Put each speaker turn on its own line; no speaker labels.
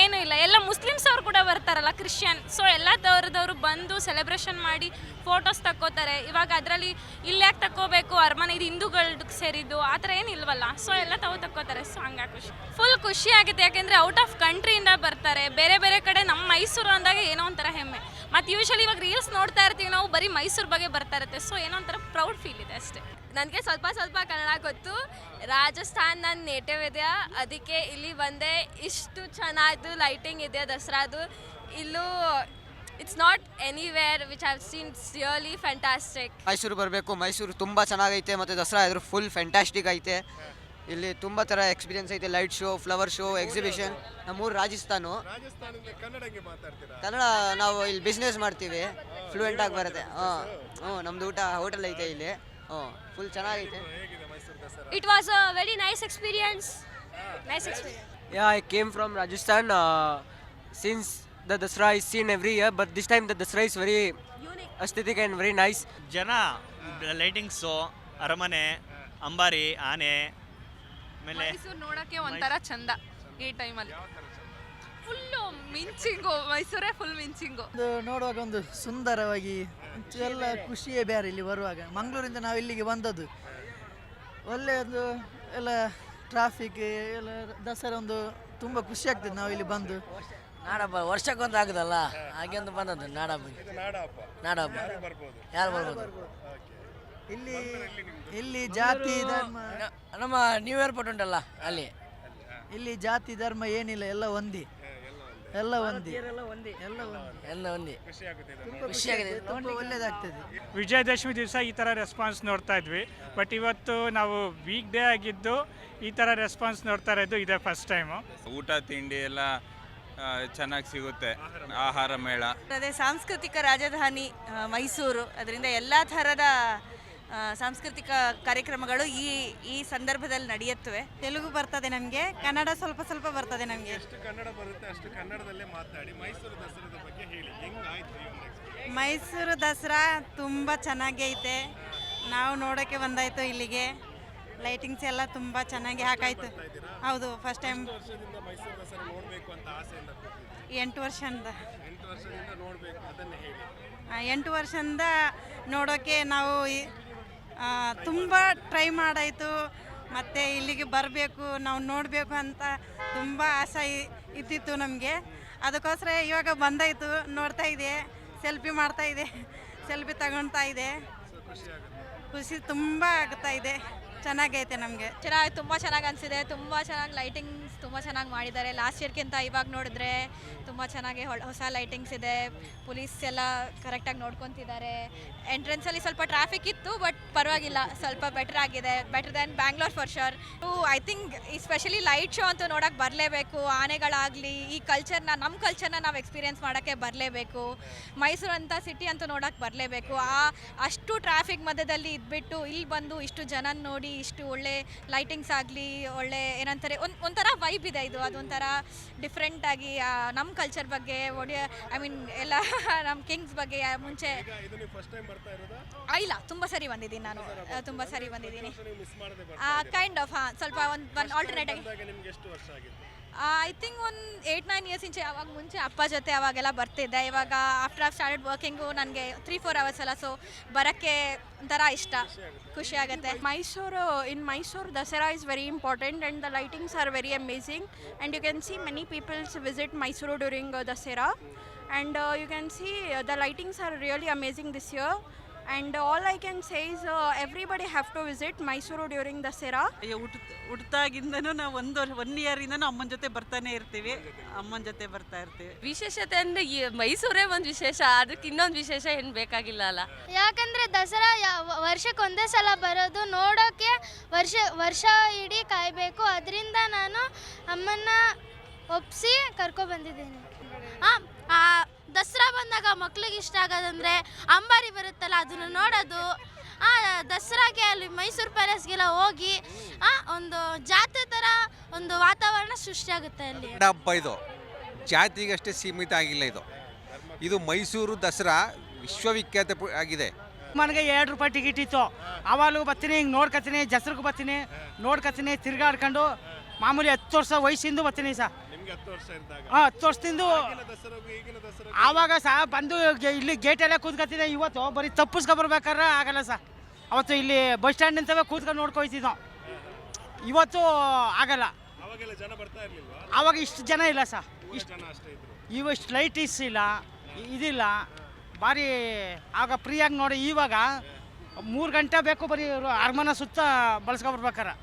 ಏನು ಇಲ್ಲ. ಎಲ್ಲ ಮುಸ್ಲಿಮ್ಸ್ ಅವ್ರು ಕೂಡ ಬರ್ತಾರಲ್ಲ, ಕ್ರಿಶ್ಚಿಯನ್. ಸೊ ಎಲ್ಲ ಥರದವರು ಬಂದು ಸೆಲೆಬ್ರೇಷನ್ ಮಾಡಿ ಫೋಟೋಸ್ ತಕ್ಕೋತಾರೆ. ಇವಾಗ ಅದರಲ್ಲಿ ಇಲ್ಲಿ ಯಾಕೆ ತಕ್ಕೋಬೇಕು? ಅರಮನೆ, ಇದು ಹಿಂದೂಗಳ್ಗೆ ಸೇರಿದ್ದು. ಆ ಥರ ಏನು ಇಲ್ವಲ್ಲ? ಸೊ ಎಲ್ಲ ತಾವು ತಕ್ಕೋತಾರೆ. ಸೊ ಹಂಗಾಗಿ ಖುಷಿ. ಫುಲ್ ಖುಷಿ ಆಗುತ್ತೆ. ಯಾಕೆಂದರೆ ಔಟ್ ಆಫ್ ಕಂಟ್ರಿಯಿಂದ ಬರ್ತಾರೆ. ಬೇರೆ ಬೇರೆ ಕಡೆ ನಮ್ಮ ಮೈಸೂರು ಅಂದಾಗ ಏನೋ ಒಂಥರ ಹೆಮ್ಮೆ. ಮತ್ತು ಯೂಶಲಿ ಇವಾಗ ರೀಲ್ಸ್ ನೋಡ್ತಾ ಇರ್ತೀವಿ ನಾವು ಬರೀ ಮೈಸೂರು ಬಗ್ಗೆ ಬರ್ತಾ ಇರುತ್ತೆ. ಸೊ ಏನೋ ಒಂಥರ ಪ್ರೌಡ್ ಫೀಲ್ ಇದೆ ಅಷ್ಟೇ.
ನನಗೆ ಸ್ವಲ್ಪ ಸ್ವಲ್ಪ ಕನ್ನಡ ಗೊತ್ತು. ರಾಜಸ್ಥಾನ್ ನನ್ನ ನೇಟಿವ್ ಇದೆ ಅದಕ್ಕೆ ಇಲ್ಲಿ ಬಂದೆ. ಇಷ್ಟು ಚೆನ್ನಾಗಿದ್ದು ಲೈಟಿಂಗ್ ಇದೆ ದಸರಾದು? ಇಲ್ಲೂ it's not anywhere which have seen sheerly fantastic
Mysuru ಬರಬೇಕು. ಮೈಸೂರು ತುಂಬ ಚೆನ್ನಾಗೈತೆ. ಮತ್ತು ದಸರಾ ಇದ್ರ ಫುಲ್ ಫ್ಯಾಂಟಾಸ್ಟಿಕ್ ಐತೆ. ಇಲ್ಲಿ ತುಂಬ ಥರ ಎಕ್ಸ್ಪೀರಿಯನ್ಸ್ ಐತೆ. Light show flower show exhibition ನಮ್ಮೂರು ರಾಜಸ್ಥಾನು.
ರಾಜಸ್ಥಾನ ಕನ್ನಡಕ್ಕೆ ಮಾತಾಡ್ತೀರಾ?
ಕನ್ನಡ ನಾವು ಇಲ್ಲಿ ಬಿಸ್ನೆಸ್ ಮಾಡ್ತೀವಿ. ಫ್ಲೂಯೆಂಟ್ ಆಗಿ ಬರುತ್ತೆ. ಹಾಂ ಹ್ಞೂ ನಮ್ದು ಊಟ ಹೋಟೆಲ್ ಐತೆ ಇಲ್ಲಿ. ಹ್ಞೂ ಫುಲ್ ಚೆನ್ನಾಗೈತೆ.
ಹೇಗಿದೆ Mysuru Dasara?
It was a very nice experience nice
Yeah, I came from Rajasthan. Uh, since the Dasra is seen every year, but this time the Dasra is very aesthetic and very nice.
ಜನ lightings ಅರಮನೆ ಅಂಬಾರಿ ಆನೆ ಆಮೇಲೆ
ಮೈಸೂರು ನೋಡೋಕ್ಕೆ ಒಂಥರ ಚಂದ ಈ ಟೈಮಲ್ಲಿ. ಫುಲ್ಲು ಮಿಂಚಿಂಗು ಮೈಸೂರೇ ಫುಲ್ ಮಿಂಚಿಂಗು.
ಒಂದು ನೋಡುವಾಗ ಒಂದು ಸುಂದರವಾಗಿ ಎಲ್ಲ ಖುಷಿಯೇ ಬೇರೆ ಇಲ್ಲಿ ಬರುವಾಗ. ಮಂಗಳೂರಿಂದ ನಾವು ಇಲ್ಲಿಗೆ ಬಂದದ್ದು. ಒಳ್ಳೆ ಒಂದು ಎಲ್ಲ ಟ್ರಾಫಿಕ್ ಎಲ್ಲ ದಸರಾ ಒಂದು ತುಂಬ ಖುಷಿ ಆಗ್ತದೆ ನಾವು ಇಲ್ಲಿ ಬಂದು.
ನಾಡಹಬ್ಬ ವರ್ಷಕ್ಕೊಂದು ಆಗುದಲ್ಲ? ಹಾಗೆ ಒಂದು ಬಂದದ್ದು ನಾಡಹಬ್ಬ
ನಾಡಹಬ್ಬ
ನಾಡಹಬ್ಬ
ಬರ್ಬೋದು?
ಯಾರು ಬರ್ಬೋದು?
ಇಲ್ಲಿ ಇಲ್ಲಿ ಜಾತಿ ಧರ್ಮ
ನಮ್ಮ ನ್ಯೂ ಏರ್ಪೋರ್ಟ್ ಉಂಟಲ್ಲ ಅಲ್ಲಿ.
ಇಲ್ಲಿ ಜಾತಿ ಧರ್ಮ ಏನಿಲ್ಲ ಎಲ್ಲ ಒಂದಿ. ಎಲ್ಲ ಒಂದಿ. ಎಲ್ಲ ಒಂದಿ.
ಎಲ್ಲ ಒಂದಿ.
ಖುಷಿ ಆಗುತ್ತೆ ಇದು.
ತುಂಬ ಖುಷಿಯಾಗಿದೆ ತುಂಬ ಒಳ್ಳೇದಾಗ್ತದೆ.
ವಿಜಯದಶಮಿ ದಿವಸ ಈ ಥರ ರೆಸ್ಪಾನ್ಸ್ ನೋಡ್ತಾ ಇದ್ವಿ. ಬಟ್ ಇವತ್ತು ನಾವು ವೀಕ್ ಡೇ ಆಗಿದ್ದು ಈ ಥರ ರೆಸ್ಪಾನ್ಸ್ ನೋಡ್ತಾ ಇರೋದು ಇದೇ ಫಸ್ಟ್ ಟೈಮು
ಊಟ ತಿಂಡಿ ಎಲ್ಲ ಚೆನ್ನಾಗಿ ಸಿಗುತ್ತೆ. ಆಹಾರ ಮೇಳ.
ಅದೇ ಸಾಂಸ್ಕೃತಿಕ ರಾಜಧಾನಿ ಮೈಸೂರು. ಅದರಿಂದ ಎಲ್ಲ ಥರದ ಸಾಂಸ್ಕೃತಿಕ ಕಾರ್ಯಕ್ರಮಗಳು ಈ ಈ ಸಂದರ್ಭದಲ್ಲಿ ನಡೆಯುತ್ತವೆ. ತೆಲುಗು ಬರ್ತದೆ ನಮಗೆ ಕನ್ನಡ ಸ್ವಲ್ಪ ಸ್ವಲ್ಪ ಬರ್ತದೆ ನಮಗೆ.
ಎಷ್ಟು ಕನ್ನಡ ಬರುತ್ತೆ ಅಷ್ಟು ಕನ್ನಡದಲ್ಲೇ ಮಾತಾಡಿ ಮೈಸೂರು ದಸರಾದ ಬಗ್ಗೆ ಹೇಳಿ ಹೆಂಗಾಯ್ತು
ಮೈಸೂರು ದಸರಾ ತುಂಬ ಚೆನ್ನಾಗಿ ಐತೆ. ನಾವು ನೋಡೋಕ್ಕೆ ಬಂದಾಯ್ತು ಇಲ್ಲಿಗೆ. ಲೈಟಿಂಗ್ಸ್ ಎಲ್ಲ ತುಂಬ ಚೆನ್ನಾಗಿ ಹಾಕಾಯ್ತು. ಹೌದು ಫಸ್ಟ್ ಟೈಮ್
ಮೈಸೂರು ದಸರಾ ನೋಡಬೇಕು ಅಂತ ಆಸೆಯಿಂದ ಕೂತಿದ್ದೆ
ಎಂಟು ವರ್ಷದಿಂದ
ಎಂಟು ವರ್ಷದಿಂದ
ನೋಡೋಕ್ಕೆ ನಾವು ತುಂಬ ಟ್ರೈ ಮಾಡಾಯಿತು. ಮತ್ತು ಇಲ್ಲಿಗೆ ಬರಬೇಕು, ನಾವು ನೋಡಬೇಕು ಅಂತ ತುಂಬ ಆಸೆ ಇದ್ದಿತ್ತು ನಮಗೆ. ಅದಕ್ಕೋಸ್ಕರ ಇವಾಗ ಬಂದಾಯಿತು, ನೋಡ್ತಾ ಇದೆ ಸೆಲ್ಫಿ ಮಾಡ್ತಾ ಇದೆ ಸೆಲ್ಫಿ ತಗೊಳ್ತಾ ಇದೆ ಖುಷಿ ತುಂಬ ಆಗ್ತಾ ಇದೆ. ಚೆನ್ನಾಗೈತೆ ನಮಗೆ.
ಚೆನ್ನಾಗಿ, ತುಂಬ ಚೆನ್ನಾಗಿ ಅನಿಸಿದೆ. ತುಂಬ ಚೆನ್ನಾಗಿ ಲೈಟಿಂಗ್ಸ್ ತುಂಬ ಚೆನ್ನಾಗಿ ಮಾಡಿದ್ದಾರೆ. ಲಾಸ್ಟ್ ಇಯರ್ಗಿಂತ ಇವಾಗ ನೋಡಿದ್ರೆ ತುಂಬ ಚೆನ್ನಾಗಿ ಹೊಸ ಲೈಟಿಂಗ್ಸ್ ಇದೆ. ಪೊಲೀಸ್ ಎಲ್ಲ ಕರೆಕ್ಟಾಗಿ ನೋಡ್ಕೊತಿದ್ದಾರೆ. ಎಂಟ್ರೆನ್ಸಲ್ಲಿ ಸ್ವಲ್ಪ ಟ್ರಾಫಿಕ್ ಇತ್ತು ಬಟ್ ಪರವಾಗಿಲ್ಲ. ಸ್ವಲ್ಪ ಬೆಟರ್ ಆಗಿದೆ. Better than Bangalore for sure I think especially light show ಅಂತೂ ನೋಡೋಕೆ ಬರಲೇಬೇಕು. ಆನೆಗಳಾಗಲಿ, ಈ ಕಲ್ಚರ್ನ ನಮ್ಮ ಕಲ್ಚರ್ನ ನಾವು ಎಕ್ಸ್ಪೀರಿಯೆನ್ಸ್ ಮಾಡೋಕ್ಕೆ ಬರಲೇಬೇಕು. ಮೈಸೂರು ಅಂತ ಸಿಟಿ ಅಂತೂ ನೋಡೋಕೆ ಬರಲೇಬೇಕು. ಆ, ಅಷ್ಟು ಟ್ರಾಫಿಕ್ ಮಧ್ಯದಲ್ಲಿ ಇದ್ಬಿಟ್ಟು, ಇಲ್ಲಿ ಬಂದು ಇಷ್ಟು ಜನ ನೋಡಿ ಇಷ್ಟು ಒಳ್ಳೆ ಲೈಟಿಂಗ್ಸ್ ಆಗಲಿ ಒಳ್ಳೆ ಏನಂತಾರೆ ಒಂದು ಒಂಥರ ವೈಬ್ ಇದೆ ಇದು. ಅದೊಂಥರ ಡಿಫ್ರೆಂಟಾಗಿ ನಮ್ಮ ಕಲ್ಚರ್ ಬಗ್ಗೆ ಒಡಿಯ ಐ ಮೀನ್ ಎಲ್ಲ ನಮ್ಮ ಕಿಂಗ್ಸ್ ಬಗ್ಗೆ ಮುಂಚೆ. ಇಲ್ಲ ತುಂಬ ಸರಿ ಬಂದಿದ್ದೀನಿ ನಾನು. ತುಂಬ ಸರಿ ಬಂದಿದ್ದೀನಿ. ಕೈಂಡ್ ಆಫ್ ಹಾಂ ಸ್ವಲ್ಪ ಒಂದು ಒಂದು ಆಲ್ಟರ್ನೇಟ್ ಆಗಿ. ಐ ಥಿಂಕ್ ಒಂದು ಏಯ್ಟ್ ನೈನ್ ಇಯರ್ಸ್ ಇಂಚೆ ಅವಾಗ ಮುಂಚೆ ಅಪ್ಪ ಜೊತೆ ಅವಾಗೆಲ್ಲ ಬರ್ತಿದ್ದೆ. ಇವಾಗ ಆಫ್ಟರ್ ಆಫ್ ಸ್ಟಾರ್ಟೆಡ್ ವರ್ಕಿಂಗು ನನಗೆ ತ್ರೀ ಫೋರ್ ಅವರ್ಸ್ ಎಲ್ಲ ಸೊ ಬರೋಕ್ಕೆ ಒಂಥರ ಇಷ್ಟ. ಖುಷಿ ಆಗುತ್ತೆ.
Mysuru in Mysuru Dasara is very important and the lightings are very amazing and you can see many peoples visit Mysuru during Dasara. And you can see the lightings are really amazing this year and all I can say is everybody have to visit Mysuru during Dasara
ಹುಟ್ಟ ಹುಟ್ಟಾಗಿಂದನೂ ನಾವು ಒಂದು one ಇಯರಿಂದನೂ ಅಮ್ಮನ ಜೊತೆ ಬರ್ತಾನೆ ಇರ್ತೀವಿ. ಅಮ್ಮನ ಜೊತೆ ಬರ್ತಾ ಇರ್ತೀವಿ.
ವಿಶೇಷತೆ ಅಂದರೆ ಮೈಸೂರೇ ಒಂದು ವಿಶೇಷ ಅದಕ್ಕೆ ಇನ್ನೊಂದು ವಿಶೇಷ ಏನು ಬೇಕಾಗಿಲ್ಲ ಅಲ್ಲ?
ಯಾಕಂದ್ರೆ ದಸರಾ ವರ್ಷಕ್ಕೆ ಒಂದೇ ಸಲ ಬರೋದು ನೋಡೋಕ್ಕೆ ವರ್ಷ ವರ್ಷ ಇಡೀ ಕಾಯಬೇಕು. ಅದರಿಂದ ನಾನು ಅಮ್ಮನ್ನ ಒಪ್ಪಿಸಿ ಕರ್ಕೊಬಂದಿದ್ದೀನಿ ಬಂದಾಗ ಮಕ್ಳಿಗೆ ಇಷ್ಟ ಆಗೋದಂದ್ರೆ ಅಂಬಾರಿ ಬರುತ್ತಲ್ಲ ಅದನ್ನು ನೋಡೋದು. ಆ ದಸರಾಗೆ ಅಲ್ಲಿ ಮೈಸೂರು ಪ್ಯಾಲೇಸ್ಗೆಲ್ಲ ಹೋಗಿ ಆ, ಒಂದು ಜಾತ್ರೆ ಥರ ಒಂದು ವಾತಾವರಣ ಸೃಷ್ಟಿಯಾಗುತ್ತೆ ಅಲ್ಲಿ.
ಹಬ್ಬ ಇದು. ಜಾತಿಗಷ್ಟೇ ಸೀಮಿತ ಆಗಿಲ್ಲ ಇದು. ಇದು ಮೈಸೂರು ದಸರಾ ವಿಶ್ವವಿಖ್ಯಾತ ಪು- ಆಗಿದೆ.
ಮನೆಗೆ ಎರಡು ರೂಪಾಯಿ ಟಿಕೆಟ್ ಇತ್ತು. ಅವಾಗಲೂ ಬರ್ತೀನಿ ಹಿಂಗೆ ನೋಡ್ಕತೀನಿ ಜಸ್ರಿಗೆ ಬರ್ತೀನಿ ನೋಡ್ಕತೀನಿ ತಿರ್ಗಾಡ್ಕೊಂಡು ಮಾಮೂಲಿ ಹತ್ತು ವರ್ಷ ವಯಸ್ಸಿಂದ ಬರ್ತೀನಿ ಸರ್.
ಹತ್ತು ವರ್ಷ ಇದ್ದಾಗ
ಹಾಂ ಹತ್ತು ವರ್ಷದಿಂದ
ಆಗಿನ ದಸರಾಗೂ ಈಗಿನ ದಸರಾ
ಆವಾಗ ಸಹ ಬಂದು ಗೆ- ಇಲ್ಲಿ ಎಲ್ಲ ಕೂತ್ಕೊತಿದ್ದೆ ಇವತ್ತು ಬರೀ ತಪ್ಪಿಸ್ಕೊಬರ್ಬೇಕಾದ್ರೆ ಆಗಲ್ಲ ಸರ್ ಅವತ್ತು ಇಲ್ಲಿ ಬಸ್ ಸ್ಟ್ಯಾಂಡ್ ನಿಂತವೇ ಕೂತ್ಕೊಂಡು ನೋಡ್ಕೊಯ್ತಿದ್ದೋ ಇವತ್ತು ಆಗಲ್ಲ.
ಅವಾಗೆಲ್ಲ ಜನ ಬರ್ತಾ ಇರ್ಲಿಲ್ವಾ?
ಆವಾಗ ಇಷ್ಟು ಜನ ಇಲ್ಲ
ಸರ್
ಇಷ್ಟು
ಜನ ಅಷ್ಟೇ ಇದ್ರು.
ಇವಷ್ಟು ಲೈಟ್ ಇಸ್ ಇಲ್ಲ. ಇದಿಲ್ಲ. ಭಾರಿ ಆಗ ಫ್ರೀಯಾಗಿ ನೋಡಿ ಇವಾಗ ಮೂರು ಗಂಟೆ ಬೇಕು ಬರೀ ಅರಮನೆ ಸುತ್ತ ಬಳಸ್ಕೊಬರ್ಬೇಕಾರೆ.